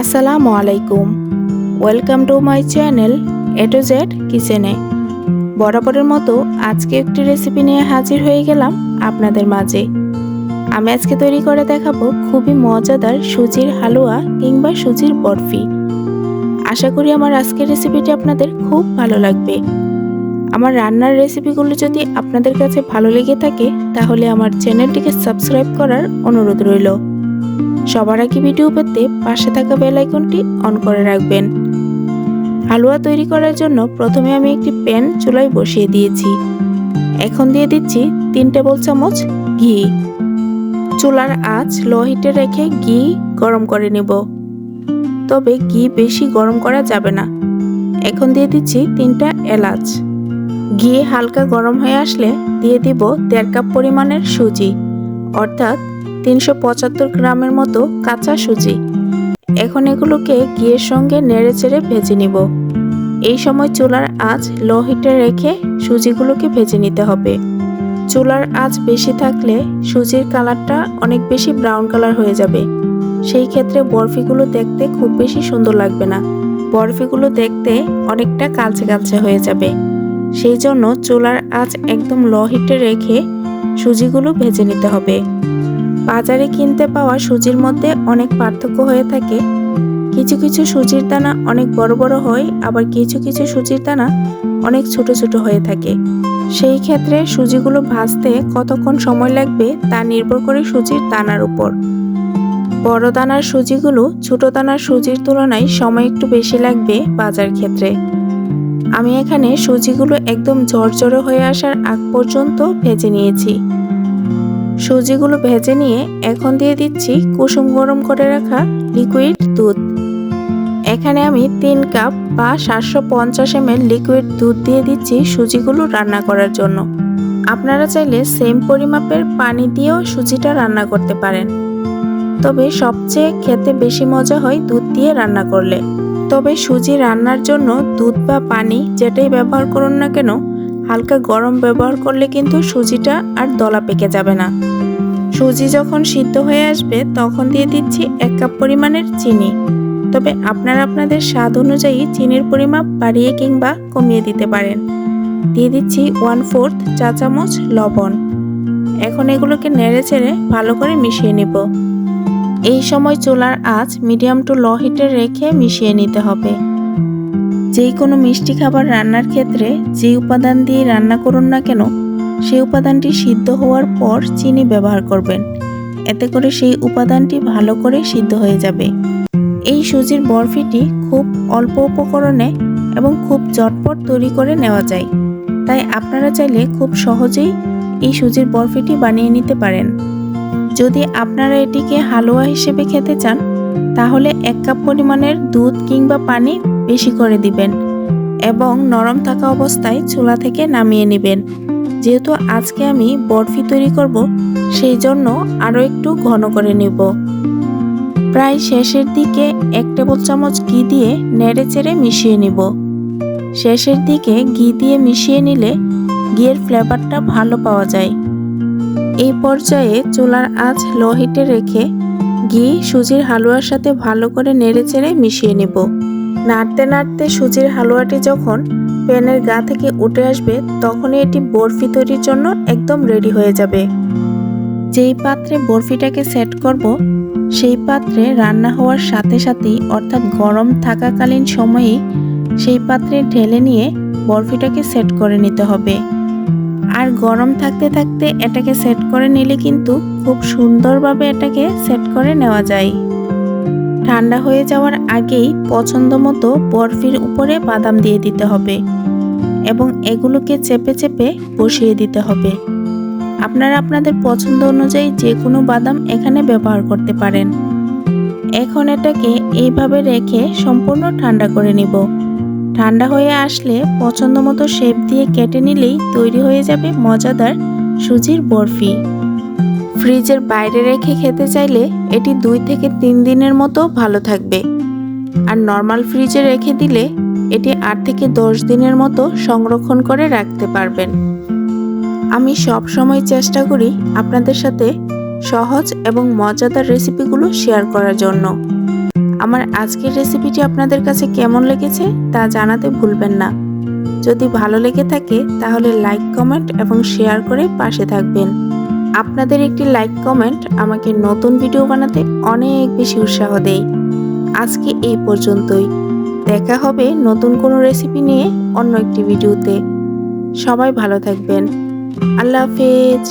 আসসালামু আলাইকুম। Welcome to my channel A to Z কিচেনে বরাবরের মতো আজকে একটি রেসিপি নিয়ে হাজির হয়ে গেলাম আপনাদের মাঝে। আমি আজকে তৈরি করে দেখাবো খুবই মজাদার সুজির হালুয়া কিংবা সুজির বরফি। আশা করি আমার আজকের রেসিপিটি আপনাদের খুব ভালো লাগবে। আমার রান্নার রেসিপিগুলো যদি আপনাদের কাছে ভালো লেগে থাকে, তাহলে আমার চ্যানেলটিকে সাবস্ক্রাইব করার অনুরোধ রইল। সবার আগে ভিডিও পেতে পাশে থাকা বেল আইকনটি অন করে রাখবেন। হালুয়া তৈরি করার জন্য প্রথমে আমি একটি প্যান চুলায় বসিয়ে দিয়েছি। এখন দিয়ে দিচ্ছি তিন টেবিল চামচ ঘি। চুলার আঁচ লো হিটে রেখে ঘি গরম করে নেব। তবে ঘি বেশি গরম করা যাবে না। এখন দিয়ে দিচ্ছি তিনটা এলাচ। ঘি হালকা গরম হয়ে আসলে দিয়ে দিব দেড় কাপ পরিমাণের সুজি, অর্থাৎ তিনশো পঁচাত্তর গ্রামের মতো কাঁচা সুজি। এখন এগুলোকে ঘিয়ের সঙ্গে নেড়ে চেড়ে ভেজে নিব। এই সময় চুলার আঁচ লো হিটে রেখে সুজিগুলোকে ভেজে নিতে হবে। চুলার আঁচ বেশি থাকলে সুজির কালারটা অনেক বেশি ব্রাউন কালার হয়ে যাবে। সেই ক্ষেত্রে বরফিগুলো দেখতে খুব বেশি সুন্দর লাগবে না। বরফিগুলো দেখতে অনেকটা কালচে কালচে হয়ে যাবে। সেই জন্য চুলার আঁচ একদম লো হিটে রেখে সুজিগুলো ভেজে নিতে হবে। বাজারে কিনতে পাওয়া সুজির মধ্যে অনেক পার্থক্য হয়ে থাকে। কিছু কিছু সুজির দানা অনেক বড় বড় হয়, আবার কিছু কিছু সুজির দানা অনেক ছোট ছোট হয়ে থাকে। সেই ক্ষেত্রে সুজিগুলো ভাজতে কতক্ষণ সময় লাগবে তা নির্ভর করে সুজির দানার উপর। বড় দানার সুজিগুলো ছোট দানার সুজির তুলনায় সময় একটু বেশি লাগবে বাজার ক্ষেত্রে। আমি এখানে সুজিগুলো একদম ঝরঝরে হয়ে আসার আগ পর্যন্ত ভেজে নিয়েছি। সুজিগুলো ভেজে নিয়ে এখন দিয়ে দিচ্ছি কুসুম গরম করে রাখা লিকুইড দুধ। এখানে আমি তিন কাপ বা সাতশো পঞ্চাশ এম লিকুইড দুধ দিয়ে দিচ্ছি সুজিগুলো রান্না করার জন্য। আপনারা চাইলে সেম পরিমাপের পানি দিয়েও সুজিটা রান্না করতে পারেন। তবে সবচেয়ে খেতে বেশি মজা হয় দুধ দিয়ে রান্না করলে। তবে সুজি রান্নার জন্য দুধ বা পানি যেটাই ব্যবহার করুন না কেন হালকা গরম ব্যবহার করলে কিন্তু সুজিটা আর দলা পেকে যাবে না। সুজি যখন সিদ্ধ হয়ে আসবে, তখন দিয়ে দিচ্ছি এক কাপ পরিমাণের চিনি। তবে আপনারা আপনাদের স্বাদ অনুযায়ী চিনির পরিমাপ বাড়িয়ে কিংবা কমিয়ে দিতে পারেন। দিয়ে দিচ্ছি ওয়ান ফোর্থ চা চামচ লবণ। এখন এগুলোকে নেড়ে চেড়ে ভালো করে মিশিয়ে নিব। এই সময় চুলার আঁচ মিডিয়াম টু লো হিটে রেখে মিশিয়ে নিতে হবে। যেই কোনো মিষ্টি খাবার রান্নার ক্ষেত্রে যে উপাদান দিয়ে রান্না করুন না কেন, সেই উপাদানটি সিদ্ধ হওয়ার পর চিনি ব্যবহার করবেন। এতে করে সেই উপাদানটি ভালো করে সিদ্ধ হয়ে যাবে। এই সুজির বরফিটি খুব অল্প উপকরণে এবং খুব ঝটপট তৈরি করে নেওয়া যায়। তাই আপনারা চাইলে খুব সহজেই এই সুজির বরফিটি বানিয়ে নিতে পারেন। যদি আপনারা এটিকে হালুয়া হিসেবে খেতে চান, তাহলে এক কাপ পরিমাণের দুধ কিংবা পানি বেশি করে দিবেন এবং নরম থাকা অবস্থায় চুলা থেকে নামিয়ে নেবেন। যেহেতু আজকে আমি বরফি তৈরি করব, সেই জন্য আরও একটু ঘন করে নেব। প্রায় শেষের দিকে এক টেবিল চামচ ঘি দিয়ে নেড়ে চেড়ে মিশিয়ে নিব। শেষের দিকে ঘি দিয়ে মিশিয়ে নিলে ঘিয়ের ফ্লেভারটা ভালো পাওয়া যায়। এই পর্যায়ে চুলার আঁচ লো হিটে রেখে ঘি সুজির হালুয়ার সাথে ভালো করে নেড়ে চেড়ে মিশিয়ে নেব। নাড়তে নাড়তে সুজির হালুয়াটি যখন প্যানের গা থেকে উঠে আসবে, তখনই এটি বরফি তৈরির জন্য একদম রেডি হয়ে যাবে। যেই পাত্রে বরফিটাকে সেট করব, সেই পাত্রে রান্না হওয়ার সাথে সাথেই, অর্থাৎ গরম থাকাকালীন সময়েই সেই পাত্রে ঢেলে নিয়ে বরফিটাকে সেট করে নিতে হবে। আর গরম থাকতে থাকতে এটাকে সেট করে নিলে কিন্তু খুব সুন্দরভাবে এটাকে সেট করে নেওয়া যায়। ঠান্ডা হয়ে যাওয়ার আগেই পছন্দ মতো বরফির উপরে বাদাম দিয়ে দিতে হবে এবং এগুলোকে চেপে চেপে বসিয়ে দিতে হবে। আপনারা আপনাদের পছন্দ অনুযায়ী যে কোনো বাদাম এখানে ব্যবহার করতে পারেন। এখন এটাকে এইভাবে রেখে সম্পূর্ণ ঠান্ডা করে নিব। ঠান্ডা হয়ে আসলে পছন্দ মতো শেপ দিয়ে কেটে নিলেই তৈরি হয়ে যাবে মজাদার সুজির বরফি। ফ্রিজের বাইরে রেখে খেতে চাইলে এটি দুই থেকে তিন দিনের মতো ভালো থাকবে। আর নর্মাল ফ্রিজে রেখে দিলে এটি আট থেকে দশ দিনের মতো সংরক্ষণ করে রাখতে পারবেন। আমি সব সময় চেষ্টা করি আপনাদের সাথে সহজ এবং মজাদার রেসিপিগুলো শেয়ার করার জন্য। আমার আজকের রেসিপিটি আপনাদের কাছে কেমন লেগেছে তা জানাতে ভুলবেন না। যদি ভালো লেগে থাকে তাহলে লাইক, কমেন্ট এবং শেয়ার করে পাশে থাকবেন। আপনাদের একটি লাইক কমেন্ট আমাকে নতুন ভিডিও বানাতে অনেক বেশি উৎসাহ দেয়। আজকে এই পর্যন্তই। দেখা হবে নতুন কোনো রেসিপি নিয়ে অন্য একটি ভিডিওতে সবাই ভালো থাকবেন। আল্লাহ হাফেজ।